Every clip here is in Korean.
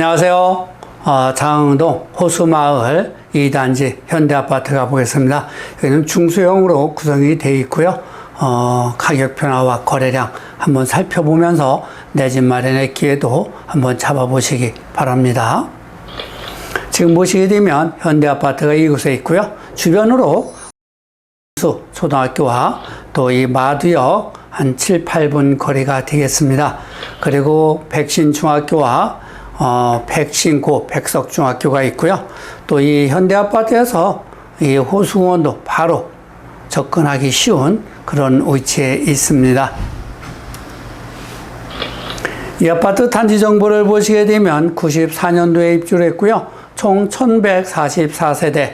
안녕하세요. 어, 장흥동 호수마을 2단지 현대아파트 가보겠습니다. 여기는 중소형으로 구성이 되어 있고요. 어, 가격 변화와 거래량 한번 살펴보면서 내 집 마련의 기회도 한번 잡아보시기 바랍니다. 지금 보시게 되면 현대아파트가 이곳에 있고요. 주변으로 수 초등학교와 또 이 마두역 한 7, 8분 거리가 되겠습니다. 그리고 백신 중학교와 어, 백신고 백석 중학교가 있고요. 또 이 현대 아파트에서 이 호수공원도 바로 접근하기 쉬운 그런 위치에 있습니다. 이 아파트 단지 정보를 보시게 되면 94년도에 입주를 했고요. 총 1144세대,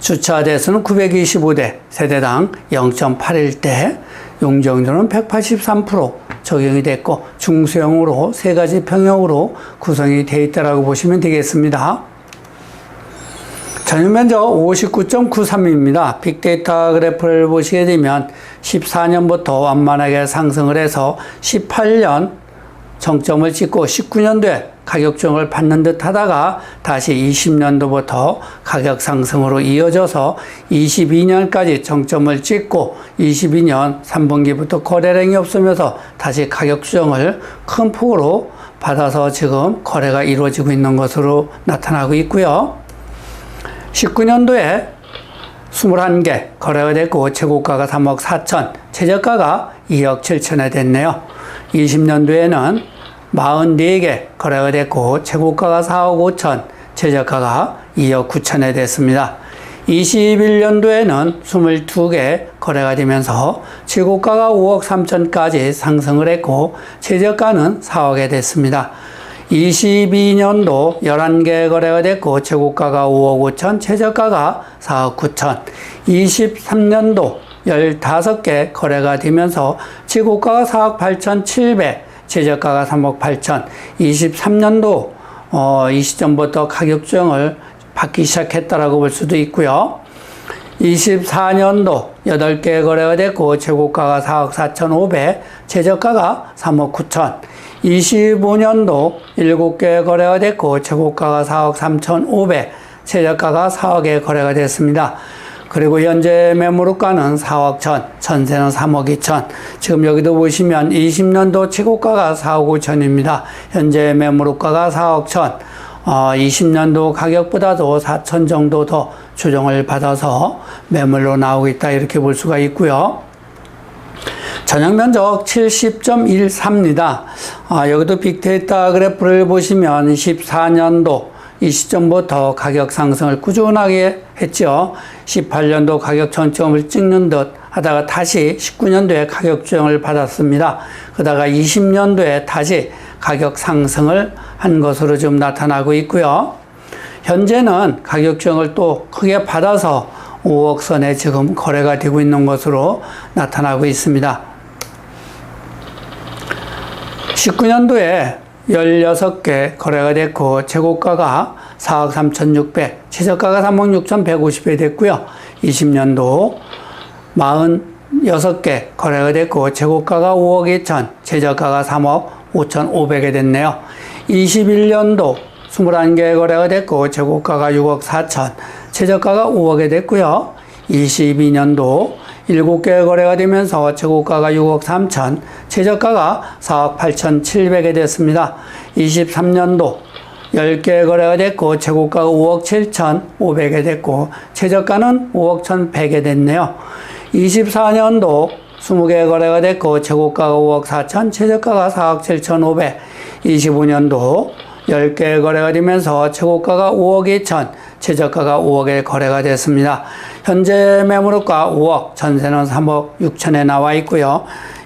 주차 대수는 925대, 세대당 0.81대, 용적률은 183% 적용이 됐고 중소형으로 세 가지 평형으로 구성이 되어 있다고 보시면 되겠습니다. 전용 면적 59.93입니다. 빅데이터 그래프를 보시게 되면 14년부터 완만하게 상승을 해서 18년 정점을 찍고 19년도에 가격 조정을 받는 듯 하다가 다시 20년도부터 가격 상승으로 이어져서 22년까지 정점을 찍고 22년 3분기부터 거래량이 없으면서 다시 가격 조정을 큰 폭으로 받아서 지금 거래가 이루어지고 있는 것으로 나타나고 있고요. 19년도에 21개 거래가 됐고 최고가가 3억 4천, 최저가가 2억 7천에 됐네요. 20년도에는 44개 거래가 됐고 최고가가 4억 5천, 최저가가 2억 9천에 됐습니다. 21년도에는 22개 거래가 되면서 최고가가 5억 3천까지 상승을 했고 최저가는 4억에 됐습니다. 22년도 11개 거래가 됐고 최고가가 5억 5천, 최저가가 4억 9천. 23년도 15개 거래가 되면서 최고가가 4억 8천 7백, 최저가가 3억 8천. 23년도 어, 이 시점부터 가격 조정을 받기 시작했다라고 볼 수도 있고요. 24년도 8개 거래가 됐고 최고가가 4억 4천 5백, 최저가가 3억 9천. 25년도 7개 거래가 됐고 최고가가 4억 3천 5백, 최저가가 4억에 거래가 됐습니다. 그리고 현재 매물가는 4억 천, 전세는 3억 2천. 지금 여기도 보시면 20년도 최고가가 4억 5천입니다. 현재 매물가가 4억 천. 어, 20년도 가격보다도 4천 정도 더 조정을 받아서 매물로 나오고 있다 이렇게 볼 수가 있고요. 전용 면적 70.13입니다. 아, 여기도 빅데이터 그래프를 보시면 14년도 이 시점부터 가격 상승을 꾸준하게 했죠. 18년도 가격 전점을 찍는 듯 하다가 다시 19년도에 가격 조정을 받았습니다. 그러다가 20년도에 다시 가격 상승을 한 것으로 지금 나타나고 있고요. 현재는 가격 조정을 또 크게 받아서 5억 선에 지금 거래가 되고 있는 것으로 나타나고 있습니다. 19년도에 16개 거래가 됐고 최고가가 4억 3,600, 최저가가 3억 6,150에 됐고요. 20년도 46개 거래가 됐고 최고가가 5억 2천, 최저가가 3억 5,500에 됐네요. 21년도 21개 거래가 됐고 최고가가 6억 4천, 최저가가 5억에 됐고요. 22년도 7개 거래가 되면서 최고가가 6억 3천, 최저가가 4억 8천 7백에 됐습니다. 23년도 10개 거래가 됐고 최고가가 5억 7천 5백에 됐고 최저가는 5억 1,100에 됐네요. 24년도 20개 거래가 됐고 최고가가 5억 4천, 최저가가 4억 7천 5백. 25년도 10개 거래가 되면서 최고가가 5억 2천, 최저가가 5억에 거래가 됐습니다. 현재 매물가 5억, 전세는 3억 6천에 나와 있고요.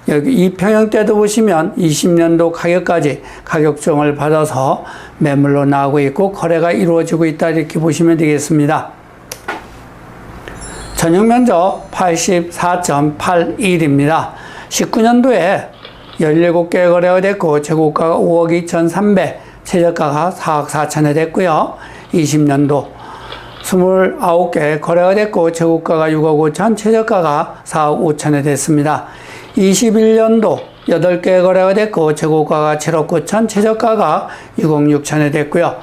여기 이 평형대도 보시면 20년도 가격까지 가격 조정을 받아서 매물로 나오고 있고 거래가 이루어지고 있다 이렇게 보시면 되겠습니다. 전용 면적 84.81입니다. 19년도에 17개 거래가 됐고 재고가가 5억 2,300, 최저가가 4억 4천에 됐고요. 20년도 29개 거래가 됐고 재고가가 6억 5천, 최저가가 4억 5천에 됐습니다. 21년도 8개 거래가 됐고 최고가가 7억 9천, 최저가가 6억 6천에 됐고요.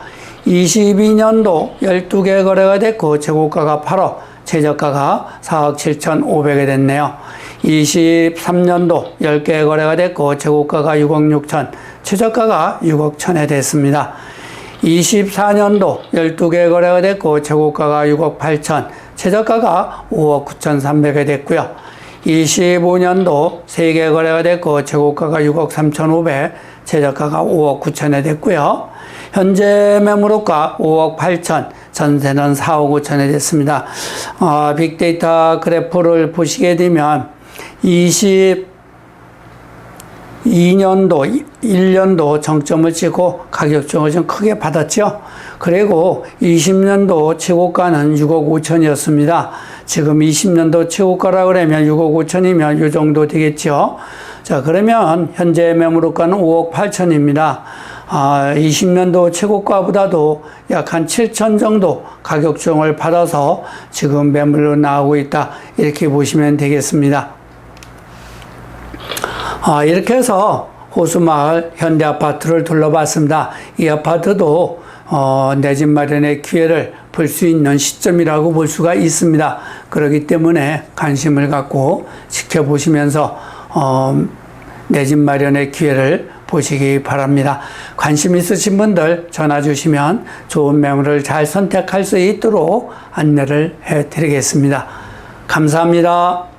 22년도 12개 거래가 됐고 최고가가 8억, 최저가가 4억 7천 5백에 됐네요. 23년도 10개 거래가 됐고 최고가가 6억 6천, 최저가가 6억 천에 됐습니다. 24년도 12개 거래가 됐고 최고가가 6억 8천, 최저가가 5억 9천 3백에 됐고요. 25년도 3개 거래가 됐고 최고가가 6억 3천 5백, 최저가가 5억 9천에 됐고요. 현재 매물호가 5억 8천, 전세는 4억 5천에 됐습니다. 어, 빅데이터 그래프를 보시게 되면 20 2년도, 1년도 정점을 찍고 가격적으로 좀 크게 받았죠. 그리고 20년도 최고가는 6억 5천이었습니다. 지금 20년도 최고가라 그러면 6억 5천이면 이 정도 되겠죠. 자, 그러면 현재 매물가는 5억 8천입니다. 아, 20년도 최고가보다도 약 한 7천 정도 가격 조정을 받아서 지금 매물로 나오고 있다. 이렇게 보시면 되겠습니다. 아, 이렇게 해서 호수마을 현대 아파트를 둘러봤습니다. 이 아파트도 어, 내 집 마련의 기회를 볼 수 있는 시점이라고 볼 수가 있습니다. 그렇기 때문에 관심을 갖고 지켜보시면서 어, 내 집 마련의 기회를 보시기 바랍니다. 관심 있으신 분들 전화 주시면 좋은 매물을 잘 선택할 수 있도록 안내를 해 드리겠습니다. 감사합니다.